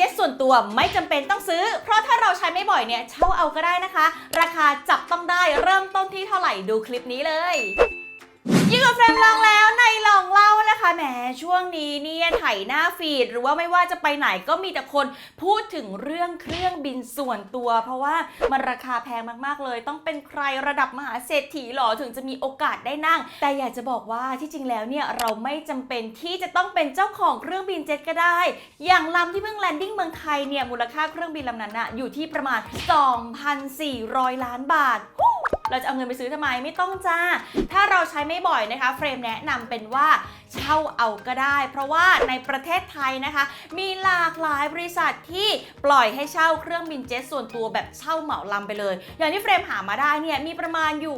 เจ็ตส่วนตัวไม่จำเป็นต้องซื้อ เพราะถ้าเราใช้ไม่บ่อยเนี่ยเช่าเอาก็ได้นะคะ ราคาจับต้องได้เริ่มต้นที่เท่าไหร่ดูคลิปนี้เลย ยิ่งกับเฟรมลองแล้วในลองเล่านะคะแหมช่วงนี้เนี่ยไถหน้าฟีดหรือว่าไม่ว่าจะไปไหนก็มีแต่คนพูดถึงเรื่องเครื่องบินส่วนตัว เพราะว่ามันราคาแพงมากๆเลย ต้องเป็นใครระดับมหาเศรษฐีหรอถึงจะมีโอกาสได้นั่ง แต่อยากจะบอกว่าที่จริงแล้วเนี่ยเราไม่จำเป็นที่จะต้องเป็นเจ้าของเครื่องบินเจ็ตก็ได้ อย่างลำที่เพิ่งแลนดิ้งเมืองไทยเนี่ยมูลค่าเครื่องบินลำนั้นอะอยู่ที่ประมาณ 2,400 ล้านบาท เราจะเอาเงินไปซื้อทำไมไม่ต้องจ้า ถ้าเราใช้ไม่บ่อยนะคะเฟรมแนะนำเป็นว่าเช่าเอาก็ได้ เพราะว่าในประเทศไทยนะคะ มีหลากหลายบริษัทที่ปล่อยให้เช่าเครื่องบินเจ็ตส่วนตัวแบบเช่าเหมาลำไปเลย อย่างที่เฟรมหามาได้เนี่ยมีประมาณอยู่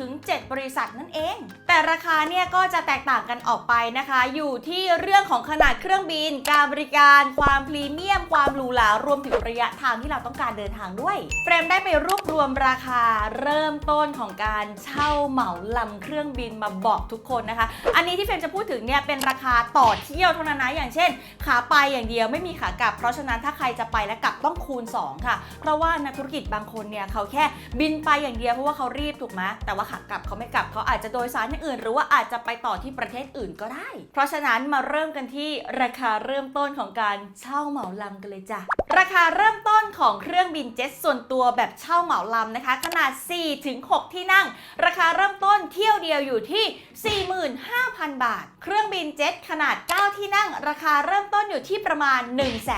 5-7 บริษัทนั่นเอง แต่ราคาเนี่ยก็จะแตกต่างกันออกไปนะคะ อยู่ที่เรื่องของขนาดเครื่องบิน การบริการ ความพรีเมียม ความหรูหรารวมถึงระยะทางที่เราต้องการเดินทางด้วย เฟรมได้ไปรวบรวมราคาเริ่มต้นของการเช่าเหมาลำเครื่องบินมาบอกทุกคนนะคะ อันนี้ที่เฟรมจะพูดถึงเนี่ยเป็นราคาต่อเที่ยวเท่านั้นนะอย่างเช่น ขาไปอย่างเดียวไม่มีขากลับ เพราะฉะนั้นถ้าใครจะไปและกลับต้องคูณ 2 ค่ะ เพราะว่านักธุรกิจบางคนเนี่ยเขาแค่บินไปอย่างเดียวเพราะว่าเขารีบถูกไหมแต่ว่าขากลับเขาไม่กลับเขาอาจจะโดยสารอย่างอื่น หรือว่าอาจจะไปต่อที่ประเทศอื่นก็ได้ เพราะฉะนั้นมาเริ่มกันที่ราคาเริ่มต้นของการเช่าเหมาลำกันเลยจ้ะราคาเริ่มต้นของเครื่องบินเจ็ตส่วนตัวแบบเช่าเหมาลำนะคะ ขนาด 4 ถึง6 ที่นั่ง ราคาเริ่มต้นเที่ยวเดียวอยู่ที่ 45,000 บาท เครื่องบินเจ็ตขนาด 9 ที่นั่ง ราคาเริ่มต้นอยู่ที่ประมาณ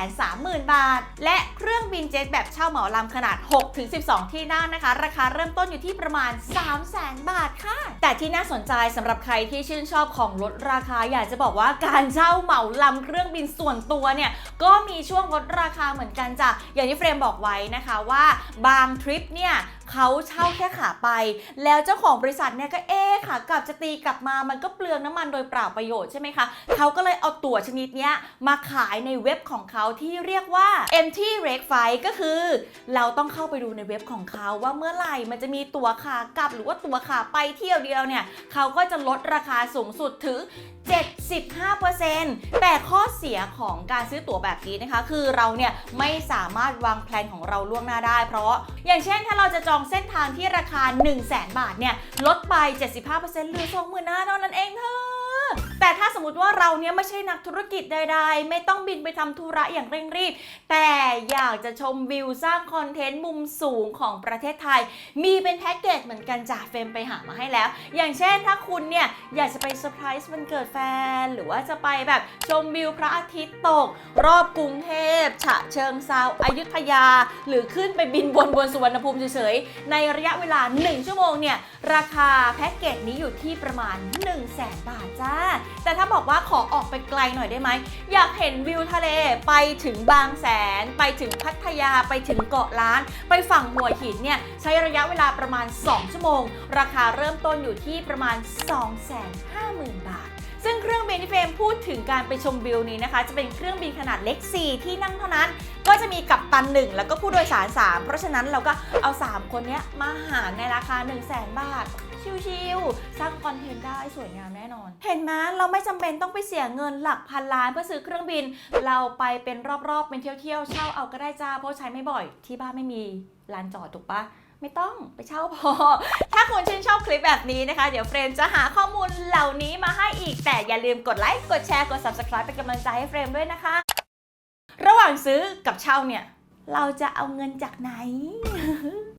130,000 บาท และเครื่องบินเจ็ตแบบเช่าเหมาลำขนาด 6-12 ที่นั่งนะคะ ราคาเริ่มต้นอยู่ที่ประมาณ 300,000 บาทค่ะ แต่ที่น่าสนใจสำหรับใครที่ชื่นชอบของลดราคาอยากจะบอกว่าการเช่าเหมาลำเครื่องบินส่วนตัวเนี่ยก็มีช่วงลดราคาเหมือนกันจ้ะอย่างที่เฟรมบอกไว้นะคะว่าบางทริปเนี่ยเขาเช่าแค่ขาไป แล้วเจ้าของบริษัทเนี่ยก็เอ๊ะขากลับจะตีกลับมามันก็เปลืองน้ำมันโดยเปล่าประโยชน์ใช่ไหมคะเขาก็เลยเอาตั๋วชนิดนี้มาขายในเว็บของเขาที่เรียกว่า empty rate flight ก็คือ เราต้องเข้าไปดูในเว็บของเขาว่าเมื่อไหร่มันจะมีตั๋วขากลับ หรือว่าตั๋วขาไปเที่ยวเดียวเนี่ยเขาก็จะลดราคาสูงสุดถึง 15%แต่ข้อเสียของการซื้อตั๋วแบบนี้นะคะ คือเราเนี่ยไม่สามารถวางแผนของเราล่วงหน้าได้ เพราะอย่างเช่นถ้าเราจะจองเส้นทางที่ราคา 100,000 บาทเนี่ยลดไป 75%เหลือ25,000เท่านั้นเองเธอ มมติว่าเราเนี่ยไม่ใช่นักธุรกิจใด ๆ ไม่ต้องบินไปทำธุระอย่างเร่งรีบ แต่อยากจะชมวิวสร้างคอนเทนต์มุมสูงของประเทศไทย มีเป็นแพ็กเกจเหมือนกันจ้ะเฟรมไปหามาให้แล้ว อย่างเช่นถ้าคุณเนี่ยอยากจะไปเซอร์ไพรส์วันเกิดแฟน หรือว่าจะไปแบบชมวิวพระอาทิตย์ตก รอบกรุงเทพฉะเชิงเซาอายุธยา หรือขึ้นไปบินบนบนสุวรรณภูมิเฉยๆในระยะเวลา 1 ชั่วโมงเนี่ยราคาแพ็กเกจนี้อยู่ที่ประมาณ 1 0 0 0 0แสนบาทจ้า แต่ถ้าบอกว่าขอออกไปไกลหน่อยได้ไหม อยากเห็นวิวทะเลไปถึงบางแสน ไปถึงพัทยาไปถึงเกาะล้าน ไปฝั่งหัวหินเนี่ยใช้ระยะเวลาประมาณ 2 ชั่วโมง ราคาเริ่มต้นอยู่ที่ประมาณ 250,000 บาท ซึ่งเครื่อง ที่เฟรมพูดถึงการไปชมวิวนี้นะคะ จะเป็นเครื่องบินขนาดเล็ก 4 ที่นั่งเท่านั้น ก็จะมีกัปตัน 1 แล้วก็ผู้โดยสาร 3 เพราะฉะนั้นเราก็เอา 3 คนนี้มาหารในราคา 1 0 0 0 0แสนบาทชิวๆสร้างคอนเทนต์ได้สวยงามแน่นอน เห็นไหมเราไม่จำเป็นต้องไปเสียเงินหลักพันล้านเพื่อซื้อเครื่องบิน เราไปเป็นรอบๆเป็นเที่ยวๆเช่าเอาก็ได้จ้าเพราะใช้ไม่บ่อย ที่บ้านไม่มีลานจอดถูกปะ ไม่ต้องไปเช่าพอ ถ้าคุณชื่นชอบคลิปแบบนี้นะคะ เดี๋ยวเฟรมจะหาข้อมูลเหล่านี้มาให้อีก แต่อย่าลืมกดไลค์ กดแชร์ กด subscribe เป็นกำลังใจให้เฟรมด้วยนะคะ ระหว่างซื้อกับเช่าเนี่ย เราจะเอาเงินจากไหน